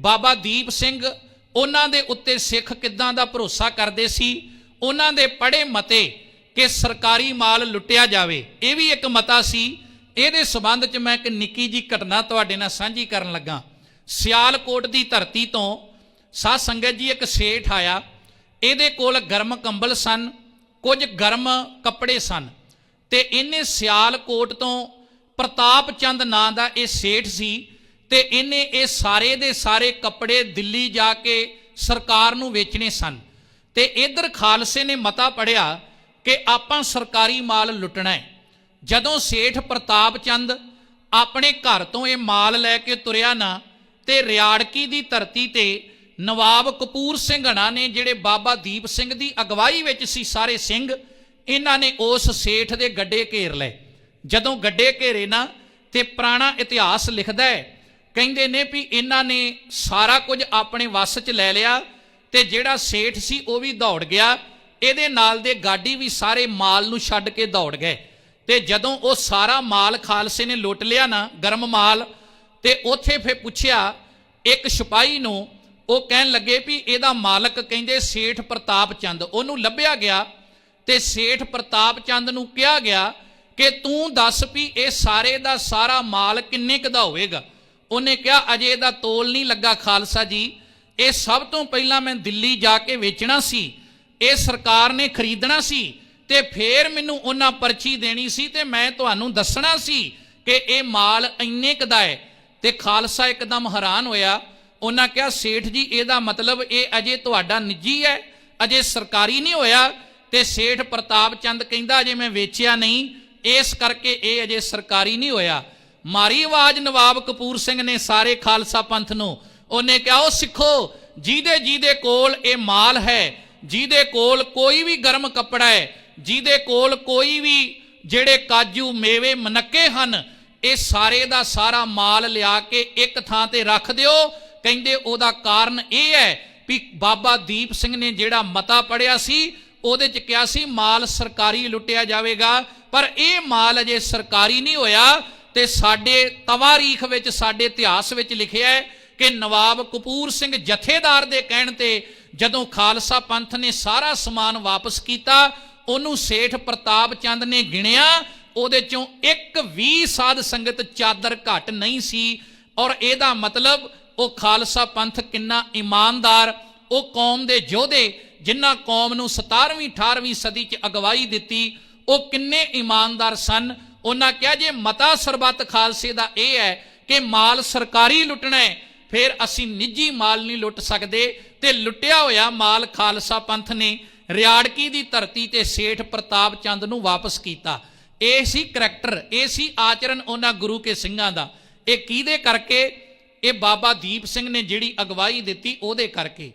ਬਾਬਾ ਦੀਪ ਸਿੰਘ, ਉਹਨਾਂ ਦੇ ਉੱਤੇ ਸਿੱਖ ਕਿੱਦਾਂ ਦਾ ਭਰੋਸਾ ਕਰਦੇ ਸੀ? ਉਹਨਾਂ ਦੇ ਪੜੇ ਮਤੇ ਕਿ ਸਰਕਾਰੀ ਮਾਲ ਲੁੱਟਿਆ ਜਾਵੇ। ਇਹ ਵੀ ਇੱਕ ਮਤਾ ਸੀ। ਇਹਦੇ ਸਬੰਧ 'ਚ ਮੈਂ ਇੱਕ ਨਿੱਕੀ ਜੀ ਘਟਨਾ ਤੁਹਾਡੇ ਨਾਲ ਸਾਂਝੀ ਕਰਨ ਲੱਗਾ। ਸਿਆਲਕੋਟ ਦੀ ਧਰਤੀ ਤੋਂ ਸਾਧ ਸੰਗਤ ਜੀ ਇੱਕ ਸੇਠ ਆਇਆ। ਇਹਦੇ ਕੋਲ ਗਰਮ ਕੰਬਲ ਸਨ, ਕੁਝ ਗਰਮ ਕੱਪੜੇ ਸਨ ਤੇ ਇਹਨੇ ਸਿਆਲਕੋਟ ਤੋਂ ਪ੍ਰਤਾਪ ਚੰਦ ਨਾਂ ਦਾ ਇਹ ਸੇਠ ਸੀ ਤੇ ਇਹਨੇ ਇਹ ਸਾਰੇ ਦੇ ਸਾਰੇ ਕੱਪੜੇ ਦਿੱਲੀ ਜਾ ਕੇ ਸਰਕਾਰ ਨੂੰ ਵੇਚਣੇ ਸਨ। ਤੇ ਇਧਰ ਖਾਲਸੇ ਨੇ ਮਤਾ ਪੜਿਆ ਕਿ ਆਪਾਂ ਸਰਕਾਰੀ ਮਾਲ ਲੁੱਟਣਾ ਹੈ। ਜਦੋਂ ਸੇਠ ਪ੍ਰਤਾਪ ਚੰਦ ਆਪਣੇ ਘਰ ਤੋਂ ਇਹ ਮਾਲ ਲੈ ਕੇ ਤੁਰਿਆ ਨਾ, ਤੇ ਰਿਆੜਕੀ ਦੀ ਧਰਤੀ ਤੇ ਨਵਾਬ ਕਪੂਰ ਸਿੰਘ ਹਣਾ ਨੇ ਜਿਹੜੇ ਬਾਬਾ ਦੀਪ ਸਿੰਘ ਦੀ ਅਗਵਾਈ ਵਿੱਚ ਸੀ ਸਾਰੇ ਸਿੰਘ, ਇਹਨਾਂ ਨੇ ਉਸ ਸੇਠ ਦੇ ਗੱਡੇ ਘੇਰ ਲਏ। ਜਦੋਂ ਗੱਡੇ ਘੇਰੇ ਨਾ, ਤੇ ਪੁਰਾਣਾ ਇਤਿਹਾਸ ਲਿਖਦਾ ਹੈ ਕਹਿੰਦੇ ਨੇ ਵੀ ਇਹਨਾਂ ਨੇ ਸਾਰਾ ਕੁਝ ਆਪਣੇ ਵੱਸ 'ਚ ਲੈ ਲਿਆ ਤੇ ਜਿਹੜਾ ਸੇਠ ਸੀ ਉਹ ਵੀ ਦੌੜ ਗਿਆ। ਇਹਦੇ ਨਾਲ ਦੇ ਗਾਡੀ ਵੀ ਸਾਰੇ ਮਾਲ ਨੂੰ ਛੱਡ ਕੇ ਦੌੜ ਗਏ। ਤੇ ਜਦੋਂ ਉਹ ਸਾਰਾ ਮਾਲ ਖਾਲਸੇ ਨੇ ਲੁੱਟ ਲਿਆ ਨਾ, ਗਰਮ ਮਾਲ, ਤੇ ਉੱਥੇ ਫੇ ਪੁੱਛਿਆ ਇੱਕ ਸਿਪਾਹੀ ਨੂੰ, ਉਹ ਕਹਿਣ ਲੱਗੇ ਵੀ ਇਹਦਾ ਮਾਲਕ ਕਹਿੰਦੇ ਸੇਠ ਪ੍ਰਤਾਪ ਚੰਦ। ਉਹਨੂੰ ਲੱਭਿਆ ਗਿਆ ਤੇ ਸੇਠ ਪ੍ਰਤਾਪ ਚੰਦ ਨੂੰ ਕਿਹਾ ਗਿਆ ਕਿ ਤੂੰ ਦੱਸ ਵੀ ਇਹ ਸਾਰੇ ਦਾ ਸਾਰਾ ਮਾਲ ਕਿੰਨੇ ਕੁ ਦਾ ਹੋਵੇਗਾ? ਉਹਨੇ ਕਿਹਾ, ਅਜੇ ਇਹਦਾ ਤੋਲ ਨਹੀਂ ਲੱਗਾ ਖਾਲਸਾ ਜੀ। ਇਹ ਸਭ ਤੋਂ ਪਹਿਲਾਂ ਮੈਂ ਦਿੱਲੀ ਜਾ ਕੇ ਵੇਚਣਾ ਸੀ। ਇਹ ਸਰਕਾਰ ਨੇ ਖਰੀਦਣਾ ਸੀ ਤੇ ਫੇਰ ਮੈਨੂੰ ਉਹਨਾਂ ਪਰਚੀ ਦੇਣੀ ਸੀ ਤੇ ਮੈਂ ਤੁਹਾਨੂੰ ਦੱਸਣਾ ਸੀ ਕਿ ਇਹ ਮਾਲ ਇੰਨੇ ਕੁ ਦਾ ਹੈ। ਤੇ ਖਾਲਸਾ ਇੱਕਦਮ ਹੈਰਾਨ ਹੋਇਆ। ਉਹਨਾਂ ਕਿਹਾ, ਸੇਠ ਜੀ, ਇਹਦਾ ਮਤਲਬ ਇਹ ਅਜੇ ਤੁਹਾਡਾ ਨਿੱਜੀ ਹੈ। ਅਜੇ ਸਰਕਾਰੀ ਨਹੀਂ ਹੋਇਆ। ਤੇ ਸੇਠ ਪ੍ਰਤਾਪ ਚੰਦ ਕਹਿੰਦਾ, ਅਜੇ ਮੈਂ ਵੇਚਿਆ ਨਹੀਂ। ਇਸ ਕਰਕੇ ਇਹ ਅਜੇ ਸਰਕਾਰੀ ਨਹੀਂ ਹੋਇਆ। ਮਾਰੀ ਆਵਾਜ਼ ਨਵਾਬ ਕਪੂਰ ਸਿੰਘ ਨੇ ਸਾਰੇ ਖਾਲਸਾ ਪੰਥ ਨੂੰ। ਉਹਨੇ ਕਿਹਾ ਉਹ ਸਿੱਖੋ, ਜਿਹਦੇ ਜਿਹਦੇ ਕੋਲ ਇਹ ਮਾਲ ਹੈ, ਜਿਹਦੇ ਕੋਲ ਕੋਈ ਵੀ ਗਰਮ ਕੱਪੜਾ ਹੈ, ਜਿਹਦੇ ਕੋਲ ਕੋਈ ਵੀ ਜਿਹੜੇ ਕਾਜੂ ਮੇਵੇ ਮਨੱਕੇ ਹਨ, ਇਹ ਸਾਰੇ ਦਾ ਸਾਰਾ ਮਾਲ ਲਿਆ ਕੇ ਇੱਕ ਥਾਂ ਤੇ ਰੱਖ ਦਿਓ। ਕਹਿੰਦੇ, ਉਹਦਾ ਕਾਰਨ ਇਹ ਹੈ ਵੀ ਬਾਬਾ ਦੀਪ ਸਿੰਘ ਨੇ ਜਿਹੜਾ ਮਤਾ ਪੜਿਆ ਸੀ, ਉਹਦੇ ਚ ਕਿਹਾ ਸੀ, ਮਾਲ ਸਰਕਾਰੀ ਲੁੱਟਿਆ ਜਾਵੇਗਾ, ਪਰ ਇਹ ਮਾਲ ਅਜੇ ਸਰਕਾਰੀ ਨਹੀਂ ਹੋਇਆ। ਤੇ ਸਾਡੇ ਤਵਾਰੀਖ ਵਿੱਚ, ਸਾਡੇ ਇਤਿਹਾਸ ਵਿੱਚ ਲਿਖਿਆ ਹੈ ਕਿ ਨਵਾਬ ਕਪੂਰ ਸਿੰਘ ਜਥੇਦਾਰ ਦੇ ਕਹਿਣ ਤੇ ਜਦੋਂ ਖਾਲਸਾ ਪੰਥ ਨੇ ਸਾਰਾ ਸਮਾਨ ਵਾਪਸ ਕੀਤਾ, ਉਹਨੂੰ ਸੇਠ ਪ੍ਰਤਾਪ ਚੰਦ ਨੇ ਗਿਣਿਆ, ਉਹਦੇ ਚੋਂ ਇੱਕ ਵੀ ਸਾਧ ਸੰਗਤ ਚਾਦਰ ਘਟ ਨਹੀਂ ਸੀ। ਔਰ ਇਹਦਾ ਮਤਲਬ, ਉਹ ਖਾਲਸਾ ਪੰਥ ਕਿੰਨਾ ਇਮਾਨਦਾਰ, ਉਹ ਕੌਮ ਦੇ ਯੋਧੇ ਜਿਨ੍ਹਾਂ ਕੌਮ ਨੂੰ 17ਵੀਂ 18ਵੀਂ ਸਦੀ 'ਚ ਅਗਵਾਈ ਦਿੱਤੀ, ਉਹ ਕਿੰਨੇ ਇਮਾਨਦਾਰ ਸਨ। ਉਹਨਾਂ ਕਿਹਾ ਜੇ ਮਤਾ ਸਰਬੱਤ ਖਾਲਸੇ ਦਾ ਇਹ ਹੈ ਕਿ ਮਾਲ ਸਰਕਾਰੀ ਲੁੱਟਣਾ ਹੈ, ਫਿਰ ਅਸੀਂ ਨਿੱਜੀ ਮਾਲ ਨਹੀਂ ਲੁੱਟ ਸਕਦੇ ਤੇ ਲੁੱਟਿਆ ਹੋਇਆ ਮਾਲ ਖਾਲਸਾ ਪੰਥ ਨੇ ਰਿਆੜਕੀ ਦੀ ਧਰਤੀ ਤੇ ਸੇਠ ਪ੍ਰਤਾਪ ਚੰਦ ਨੂੰ ਵਾਪਸ ਕੀਤਾ। ਇਹ ਸੀ ਕਰੈਕਟਰ, ਇਹ ਸੀ ਆਚਰਣ ਉਹਨਾਂ ਗੁਰੂ ਕੇ ਸਿੰਘਾਂ ਦਾ। ਇਹ ਕਿਹਦੇ ਕਰਕੇ? ਇਹ ਬਾਬਾ ਦੀਪ ਸਿੰਘ ਨੇ ਜਿਹੜੀ ਅਗਵਾਈ ਦਿੱਤੀ ਉਹਦੇ ਕਰਕੇ।